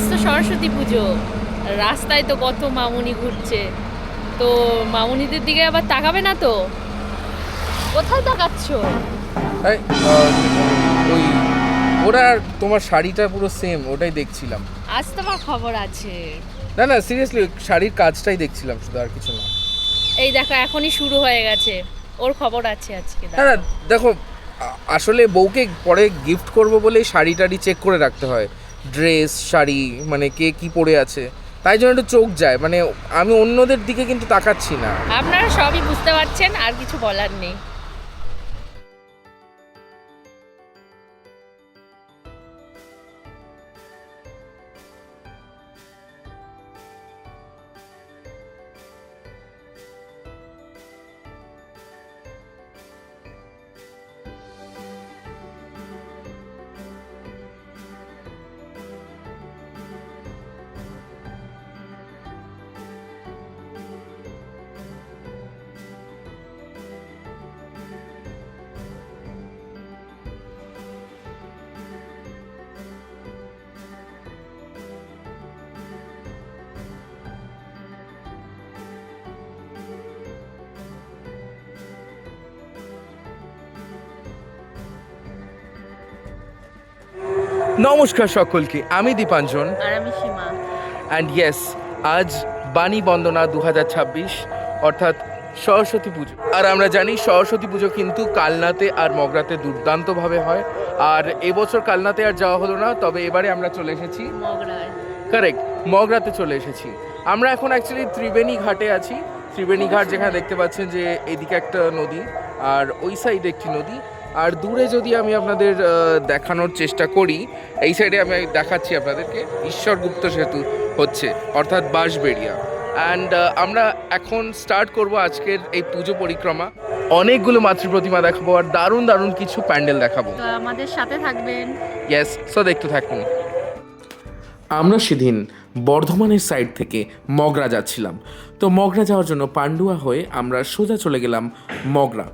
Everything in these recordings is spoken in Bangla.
আজ তো সরস্বতী পুজো। রাস্তায় তো কত মামুনি ঘুরছে। তো মামুনিদের দিকে আবার তাকাবে না তো? কোথায় তাকাচ্ছ? ওই ওরা তোমার শাড়িটা পুরো সেম ওটাই দেখছিলাম। আজ তোমার খবর আছে। না না সিরিয়াসলি শাড়ির কাজটাই দেখছিলাম শুধু আর কিছু না। এই দেখো এখনই শুরু হয়ে গেছে। ওর খবর আছে আজকে না দেখো। আসলে বউকে পরে গিফট করব বলে শাড়ি টাড়ি চেক করে রাখতে হয়। ড্রেস শাড়ি মানে কে কি পরে আছে, তাই জন্য একটু চোখ যায়। মানে আমি অন্যদের দিকে কিন্তু তাকাচ্ছি না। আপনারা সবই বুঝতে পারছেন, আর কিছু বলার নেই। নমস্কার সকলকে আমি দীপাঞ্জন। আর আমি সীমা। অ্যান্ড ইয়েস আজ বাণী বন্দনা দু হাজার ছাব্বিশ অর্থাৎ সরস্বতী পুজো। আর আমরা জানি সরস্বতী পুজো কিন্তু কালনাতে আর মগরাতে দুর্দান্তভাবে হয়। আর এবছর কালনাতে আর যাওয়া হলো না তবে এবারে আমরা চলে এসেছি। কারেক্ট মগরাতে চলে এসেছি। আমরা এখন অ্যাকচুয়ালি ত্রিবেণী ঘাটে আছি। ত্রিবেণী ঘাট যেখানে দেখতে পাচ্ছেন যে এদিকে একটা নদী আর ওই সাইডে একটি নদী। আর দূরে যদি আমি আপনাদের দেখানোর চেষ্টা করি এই সাইডে আমি দেখাচ্ছি আপনাদেরকে। ঈশ্বরগুপ্ত সেতু হচ্ছে অর্থাৎ বাঁশবেড়িয়া। অ্যান্ড আমরা এখন স্টার্ট করব আজকের এই পুজো পরিক্রমা। অনেকগুলো মাতৃপ্রতিমা দেখাবো আর দারুণ দারুণ কিছু প্যান্ডেল দেখাবো। আমাদের সাথে থাকবেন। ইয়েস সো দেখতে থাকুন। আমরা সেদিন বর্ধমানের সাইড থেকে মগরা যাচ্ছিলাম। তো মগরা যাওয়ার জন্য পান্ডুয়া হয়ে আমরা সোজা চলে গেলাম মগরা।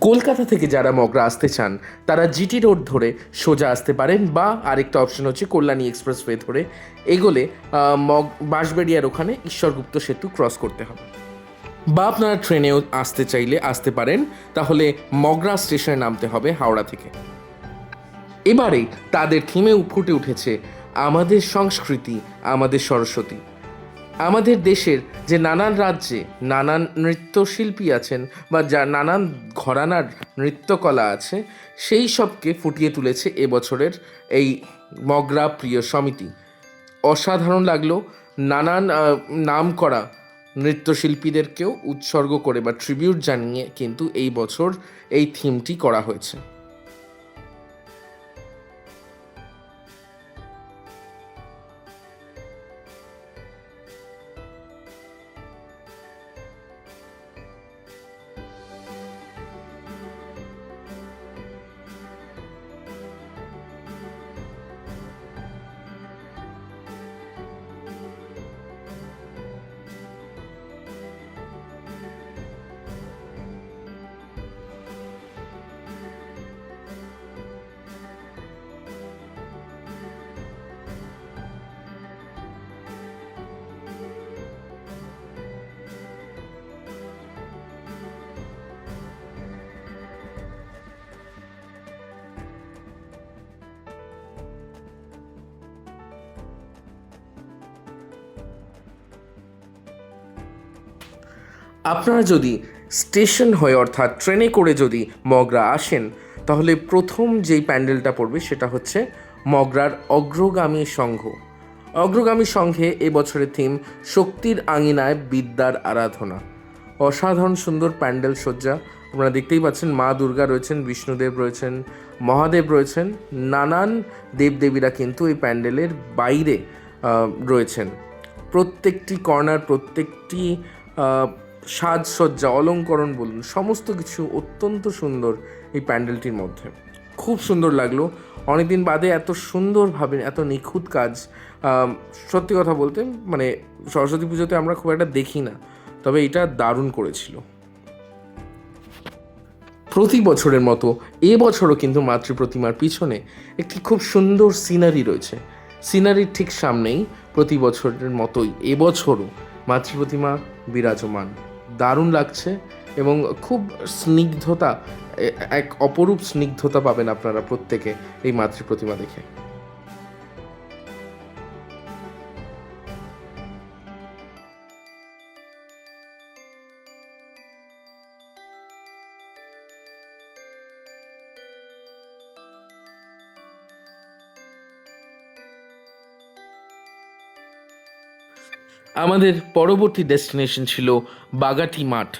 কলকাতা থেকে যারা মগরা আসতে চান, তারা জিটি রোড ধরে সোজা আসতে পারেন বা আরেকটা অপশন হচ্ছে কল্যাণী এক্সপ্রেসওয়ে ধরে এগোলে মগ, বাঁশবেড়িয়ার ওখানে ঈশ্বরগুপ্ত সেতু ক্রস করতে হবে। বা আপনারা ট্রেনেও আসতে চাইলে আসতে পারেন, তাহলে মগরা স্টেশনে নামতে হবে হাওড়া থেকে। এবারে তাদের থিমে ফুটে উঠেছে, আমাদের সংস্কৃতি, আমাদের সরস্বতী। আমাদের দেশের যে নানান রাজ্যে নানান নৃত্যশিল্পী আছেন বা যা নানান ঘরানার নৃত্যকলা আছে, সেই সবকে ফুটিয়ে তুলেছে এবছরের এই মগরা প্রিয় সমিতি। অসাধারণ লাগল নানান নাম করা নৃত্যশিল্পীদেরকেও উৎসর্গ করে বা ট্রিবিউট জানিয়ে কিন্তু এই বছর এই থিমটি করা হয়েছে। আপনারা যদি স্টেশন হয়ে অর্থাৎ ট্রেনে করে যদি মগরা আসেন, তাহলে প্রথম যেই প্যান্ডেলটা পড়বে সেটা হচ্ছে মগরার অগ্রগামী সংঘ। অগ্রগামী সংঘে এবছরের থিম শক্তির আঙিনায় বিদ্যার আরাধনা। অসাধারণ সুন্দর প্যান্ডেল সজ্জা। আপনারা দেখতেই পাচ্ছেন মা দুর্গা রয়েছেন, বিষ্ণুদেব রয়েছেন, মহাদেব রয়েছেন, নানান দেবদেবীরা কিন্তু এই প্যান্ডেলের বাইরে রয়েছেন। প্রত্যেকটি কর্নার, প্রত্যেকটি সাজসজ্জা, অলঙ্করণ বলুন, সমস্ত কিছু অত্যন্ত সুন্দর এই প্যান্ডেলটির মধ্যে। খুব সুন্দর লাগল। অনেকদিন বাদে এত সুন্দরভাবে, এত নিখুঁত কাজ সত্যি কথা বলতে মানে সরস্বতী পুজোতে আমরা খুব একটা দেখি না, তবে এটা দারুণ করেছিল। প্রতি বছরের মতো এবছরও কিন্তু মাতৃ প্রতিমার পিছনে একটি খুব সুন্দর সিনারি রয়েছে। সিনারির ঠিক সামনেই প্রতি বছরের মতোই এবছরও মাতৃ প্রতিমা বিরাজমান। দারুণ লাগছে এবং খুব স্নিগ্ধতা এক অপরূপ স্নিগ্ধতা পাবেন আপনারা প্রত্যেকে এই মাতৃ প্রতিমা দেখে। আমাদের পরবর্তী ডেস্টিনেশন ছিল বাগাটি মাঠ।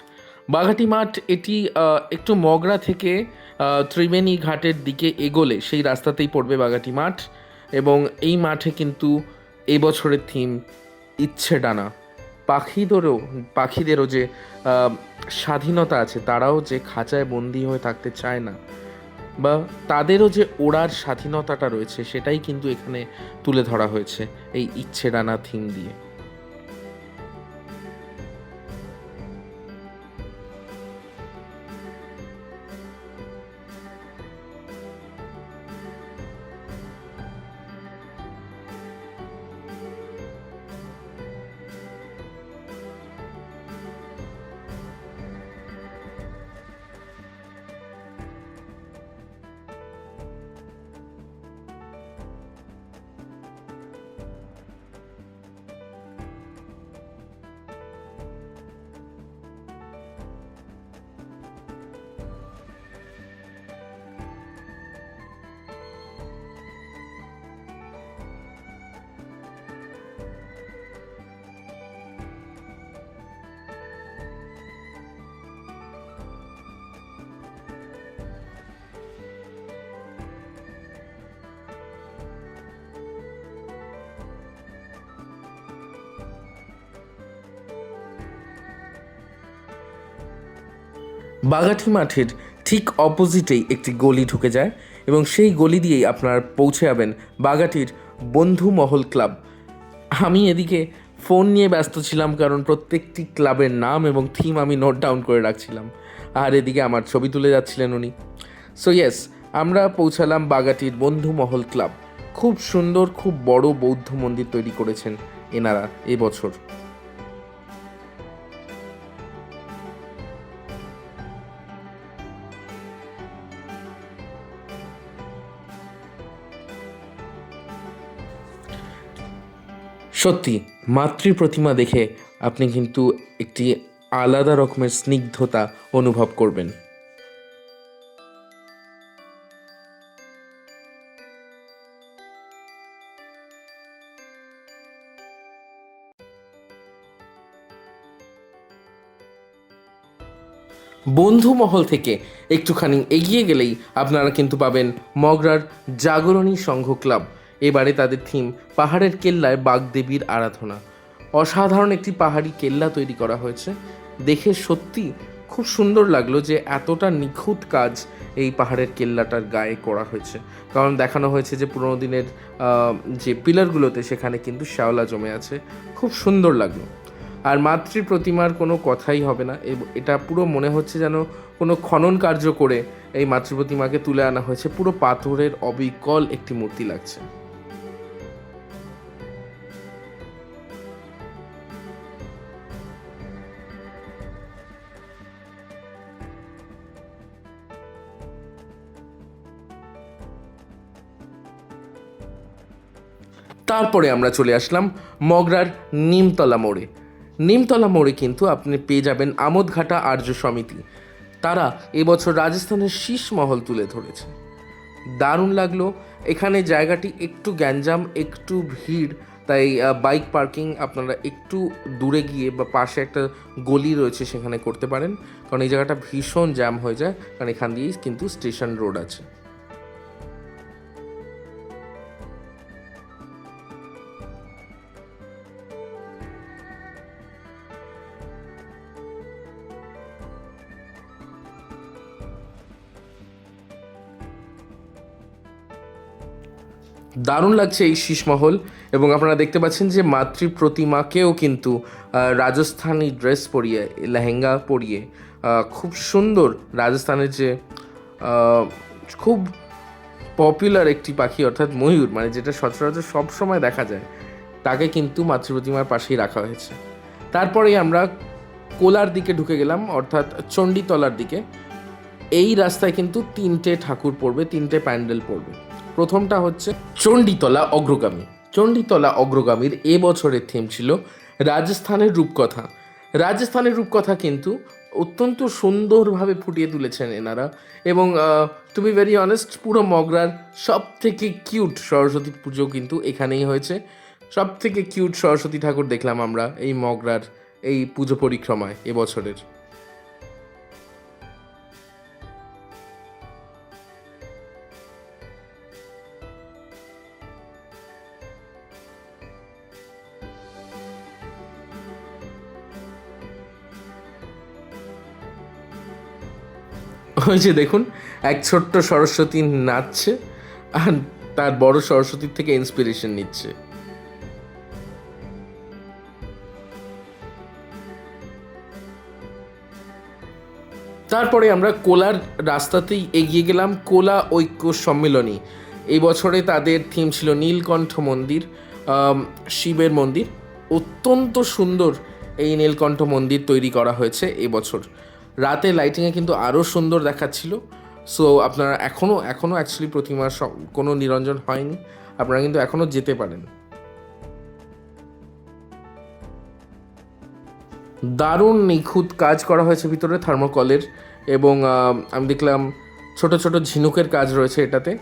বাগাটি মাঠ এটি একটু মগরা থেকে ত্রিবেণী ঘাটের দিকে এগোলে সেই রাস্তাতেই পড়বে বাগাটি মাঠ এবং এই মাঠে কিন্তু এই বছরের থিম ইচ্ছে ডানা। পাখিদেরও পাখিদেরও যে স্বাধীনতা আছে, তারাও যে খাঁচায় বন্দি হয়ে থাকতে চায় না বা তাদেরও যে ওড়ার স্বাধীনতাটা রয়েছে, সেটাই কিন্তু এখানে তুলে ধরা হয়েছে এই ইচ্ছে ডানা থিম দিয়ে। বাগাঠি মাঠের ঠিক অপোজিটেই একটি গলি ঢুকে যায় এবং সেই গলি দিয়েই আপনারা পৌঁছে যাবেন বাগাটির বন্ধু মহল ক্লাব। আমি এদিকে ফোন নিয়ে ব্যস্ত ছিলাম কারণ প্রত্যেকটি ক্লাবের নাম এবং থিম আমি নোট ডাউন করে রাখছিলাম। আর এদিকে আমার ছবি তুলে যাচ্ছিলেন উনি। সো ইয়েস আমরা পৌঁছালাম বাগাটির বন্ধু মহল ক্লাব। খুব সুন্দর, খুব বড় বৌদ্ধ মন্দির তৈরি করেছেন এনারা এবছর সত্যি, মাতৃ প্রতিমা দেখে আপনি কিন্তু একটি আলাদা রকমের স্নিগ্ধতা অনুভব করবেন। বন্ধু মহল থেকে একটুখানি এগিয়ে গেলেই আপনারা কিন্তু পাবেন মগরার জাগরণী সংঘ ক্লাব। এবারে তাদের থিম পাহাড়ের কেল্লায় বাগদেবীর আরাধনা। অসাধারণ একটি পাহাড়ি কেল্লা তৈরি করা হয়েছে। দেখে সত্যি খুব সুন্দর লাগল যে এতটা নিখুঁত কাজ এই পাহাড়ের কেল্লাটার গায়ে করা হয়েছে। কারণ দেখানো হয়েছে যে পুরোনো দিনের যে পিলারগুলোতে সেখানে কিন্তু শ্যাওলা জমে আছে। খুব সুন্দর লাগল। আর মাতৃ প্রতিমার কোনো কথাই হবে না। এটা পুরো মনে হচ্ছে যেন কোনো খনন কার্য করে এই মাতৃ প্রতিমাকে তুলে আনা হয়েছে। পুরো পাথরের অবিকল একটি মূর্তি লাগছে। তারপরে আমরা চলে আসলাম মগরার নিমতলা মোড়ে। নিমতলা মোড়ে কিন্তু আপনি পেয়ে যাবেন আমোদঘাটা আর্য সমিতি। তারা এবছর রাজস্থানের শীষ মহল তুলে ধরেছে। দারুণ লাগল। এখানে জায়গাটি একটু গ্যাঞ্জাম, একটু ভিড়, তাই বাইক পার্কিং আপনারা একটু দূরে গিয়ে বা পাশে একটা গলি রয়েছে সেখানে করতে পারেন। কারণ এই জায়গাটা ভীষণ জ্যাম হয়ে যায়। কারণ এখান দিয়েই কিন্তু স্টেশন রোড আছে। দারুণ লাগছে এই শীষমহল এবং আপনারা দেখতে পাচ্ছেন যে মাতৃ প্রতিমাকেও কিন্তু রাজস্থানী ড্রেস পরিয়ে, লেহেঙ্গা পরিয়ে খুব সুন্দর রাজস্থানের যে খুব পপুলার একটি পাখি অর্থাৎ ময়ূর মানে যেটা সচরাচর সব সময় দেখা যায়, তাকে কিন্তু মাতৃ প্রতিমার পাশেই রাখা হয়েছে। তারপরেই আমরা কোলার দিকে ঢুকে গেলাম, অর্থাৎ চণ্ডীতলার দিকে। এই রাস্তায় কিন্তু তিনটে ঠাকুর পড়বে, তিনটে প্যান্ডেল পড়বে। প্রথমটা হচ্ছে চণ্ডীতলা অগ্রগামী। চণ্ডীতলা অগ্রগামীর এ বছরের থিম ছিল রাজস্থানের রূপকথা। রাজস্থানের রূপকথা কিন্তু অত্যন্ত সুন্দরভাবে ফুটিয়ে তুলেছেন এনারা এবং টু বি ভেরি অনেস্ট পুরো মগরার সব থেকে কিউট সরস্বতী পুজো কিন্তু এখানেই হয়েছে। সব থেকে কিউট সরস্বতী ঠাকুর দেখলাম আমরা এই মগরার এই পুজো পরিক্রমায় এবছরের ওই যে দেখুন, এক ছোট্ট সরস্বতী নাচছে আর তার বড় সরস্বতীর থেকে ইন্সপিরেশন নিচ্ছে। তারপরে আমরা কোলার রাস্তাতেই এগিয়ে গেলাম কোলা ঐক্য সম্মেলনী। এই বছরে তাদের থিম ছিল নীলকণ্ঠ মন্দির শিবের মন্দির। অত্যন্ত সুন্দর এই নীলকণ্ঠ মন্দির তৈরি করা হয়েছে এবছর। রাতে লাইটিংয়ে কিন্তু আরও সুন্দর দেখাচ্ছিল। সো আপনারা এখনও এখনও অ্যাকচুয়ালি প্রতিমার কোনো নিরঞ্জন হয়নি। আপনারা কিন্তু এখনও যেতে পারেন। দারুণ নিখুঁত কাজ করা হয়েছে ভিতরে থার্মোকলের এবং আমি দেখলাম ছোট ছোট ঝিনুকের কাজ রয়েছে এটাতে।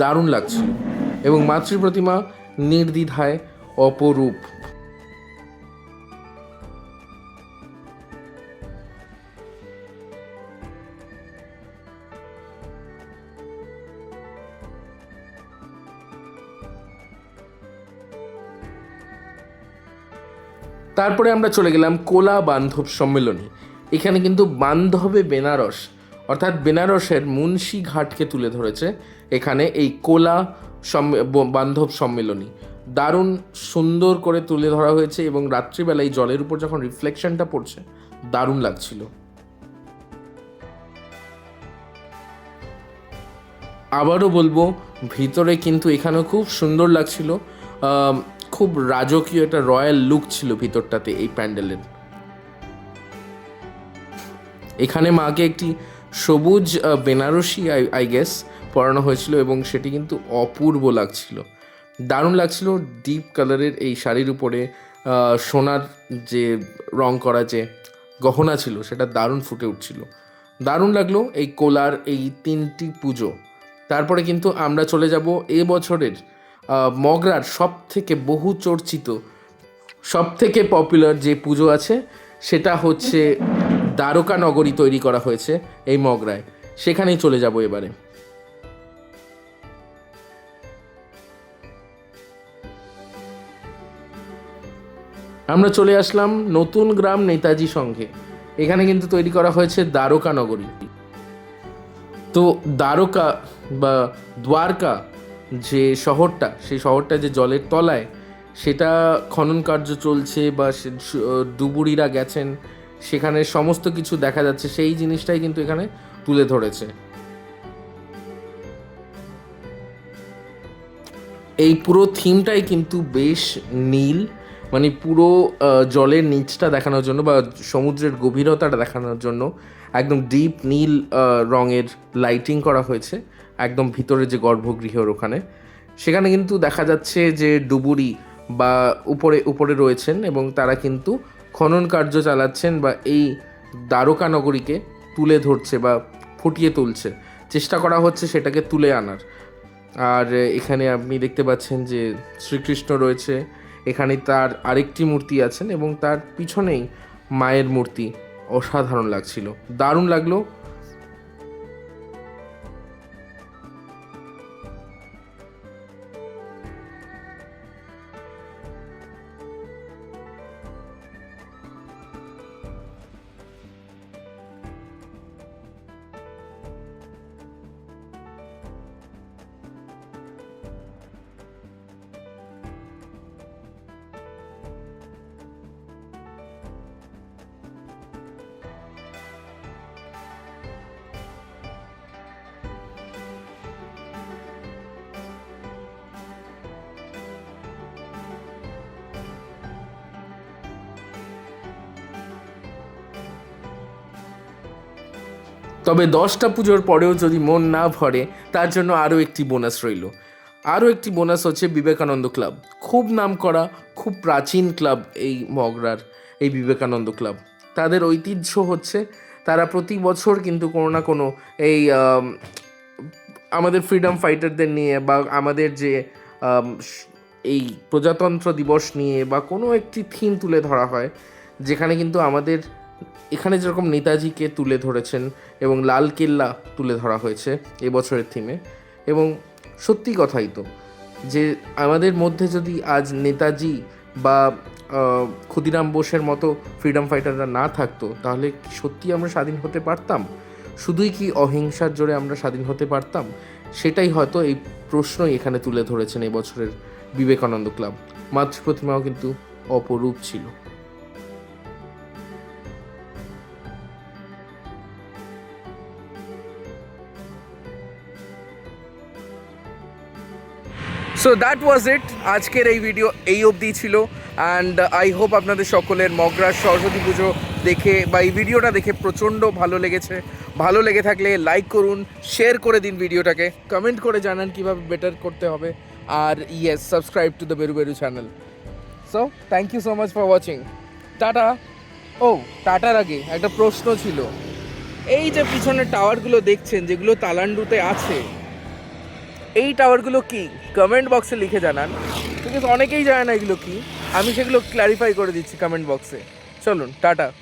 দারুণ লাগছিল এবং মাতৃ প্রতিমা নির্দ্বিধায় অপরূপ। তারপরে আমরা চলে গেলাম কোলা বান্ধব সম্মেলনী। এখানে কিন্তু বান্ধবে বেনারস, অর্থাৎ বেনারসের মুন্সি ঘাটকে তুলে ধরেছে এখানে এই কোলা বান্ধব সম্মেলনী। দারুণ সুন্দর করে তুলে ধরা হয়েছে এবং রাত্রিবেলা এই জলের উপর যখন রিফ্লেকশনটা পড়ছে, দারুণ লাগছিল। আবারও বলব, ভিতরে কিন্তু এখানেও খুব সুন্দর লাগছিল। খুব রাজকীয় একটা রয়্যাল লুক ছিল ভিতরটাতে এই প্যান্ডেলের। এখানে মাকে একটি সবুজ বেনারসি, আই আই গেস পরানো হয়েছিল এবং সেটি কিন্তু অপূর্ব লাগছিল। দারুণ লাগছিল ডিপ কালারের এই শাড়ির উপরে সোনার যে রং করা যে গহনা ছিল, সেটা দারুণ ফুটে উঠছিল। দারুণ লাগল এই কোলার এই তিনটি পুজো। তারপরে কিন্তু আমরা চলে যাব এ বছরের মগরার সব থেকে বহু চর্চিত সব থেকে পপুলার যে পুজো আছে, সেটা হচ্ছে দ্বারকা নগরী তৈরি করা হয়েছে এই মগরায়। সেখানেই চলে যাব এবারে। আমরা চলে আসলাম নতুন গ্রাম নেতাজি সংঘে। এখানে কিন্তু তৈরি করা হয়েছে দ্বারকা নগরী। তো দ্বারকা বা দ্বারকা যে শহরটা, সেই শহরটা যে জলের তলায়, সেটা খনন কার্য চলছে বা ডুবুরিরা গেছেন, সেখানে সমস্ত কিছু দেখা যাচ্ছে, সেই জিনিসটাই কিন্তু এখানে তুলে ধরেছে। এই পুরো থিমটাই কিন্তু বেশ নীল মানে পুরো জলের নিচটা দেখানোর জন্য বা সমুদ্রের গভীরতাটা দেখানোর জন্য একদম ডিপ নীল রঙের লাইটিং করা হয়েছে, একদম ভিতরে যে গর্ভগৃহের ওখানে। সেখানে কিন্তু দেখা যাচ্ছে যে ডুবুরি বা উপরে উপরে রয়েছেন এবং তারা কিন্তু খনন কার্য চালাচ্ছেন বা এই দ্বারকা নগরীকে তুলে ধরছে বা ফুটিয়ে তুলছে। চেষ্টা করা হচ্ছে সেটাকে তুলে আনার। আর এখানে আপনি দেখতে পাচ্ছেন যে শ্রীকৃষ্ণ রয়েছে, এখানে তার আরেকটি মূর্তি আছেন এবং তার পিছনেই মায়ের মূর্তি। অসাধারণ লাগছিল। দারুণ লাগল। তবে দশটা পুজোর পরেও যদি মন না ভরে, তার জন্য আরও একটি বোনাস রইল। আরও একটি বোনাস হচ্ছে বিবেকানন্দ ক্লাব। খুব নাম করা, খুব প্রাচীন ক্লাব এই মগরার, এই বিবেকানন্দ ক্লাব। তাদের ঐতিহ্য হচ্ছে, তারা প্রতি বছর কিন্তু কোনো না কোনো এই আমাদের ফ্রিডম ফাইটারদের নিয়ে বা আমাদের যে এই প্রজাতন্ত্র দিবস নিয়ে বা কোনো একটি থিম তুলে ধরা হয়, যেখানে কিন্তু আমাদের এখানে যেরকম নেতাজিকে তুলে ধরেছেন এবং লাল কেল্লা তুলে ধরা হয়েছে এবছরের থিমে এবং সত্যি কথাই তো, যে আমাদের মধ্যে যদি আজ নেতাজি বা ক্ষুদিরাম বোসের মতো ফ্রিডম ফাইটাররা না থাকতো, তাহলে সত্যি আমরা স্বাধীন হতে পারতাম? শুধুই কি অহিংসার জোরে আমরা স্বাধীন হতে পারতাম? সেটাই হয়তো এই প্রশ্নই এখানে তুলে ধরেছেন এই বছরের বিবেকানন্দ ক্লাব। মাতৃ প্রতিমাও কিন্তু অপরূপ ছিল। সো দ্যাট ওয়াজ ইট আজকের এই ভিডিও এই অবধি ছিল। অ্যান্ড আই হোপ আপনাদের সকলের মগরার সরস্বতী পুজো দেখে বা এই ভিডিওটা দেখে প্রচণ্ড ভালো লেগেছে। ভালো লেগে থাকলে লাইক করুন শেয়ার করে দিন ভিডিওটাকে কমেন্ট করে জানান কীভাবে বেটার করতে হবে। আর ইয়েস সাবস্ক্রাইব টু দ্য বেরু বেরু channel so thank you so much for watching tata. ও টাটার আগে একটা প্রশ্ন ছিল। এই যে পিছনে টাওয়ারগুলো দেখছেন, যেগুলো তালান্ডুতে আছে এই টাওয়ারগুলো কি? কমেন্ট বক্সে লিখে জানান। বিকজ অনেকেই জানে না এগুলো কি। আমি সেগুলো ক্ল্যারিফাই করে দিচ্ছি কমেন্ট বক্সে চলুন, টাটা।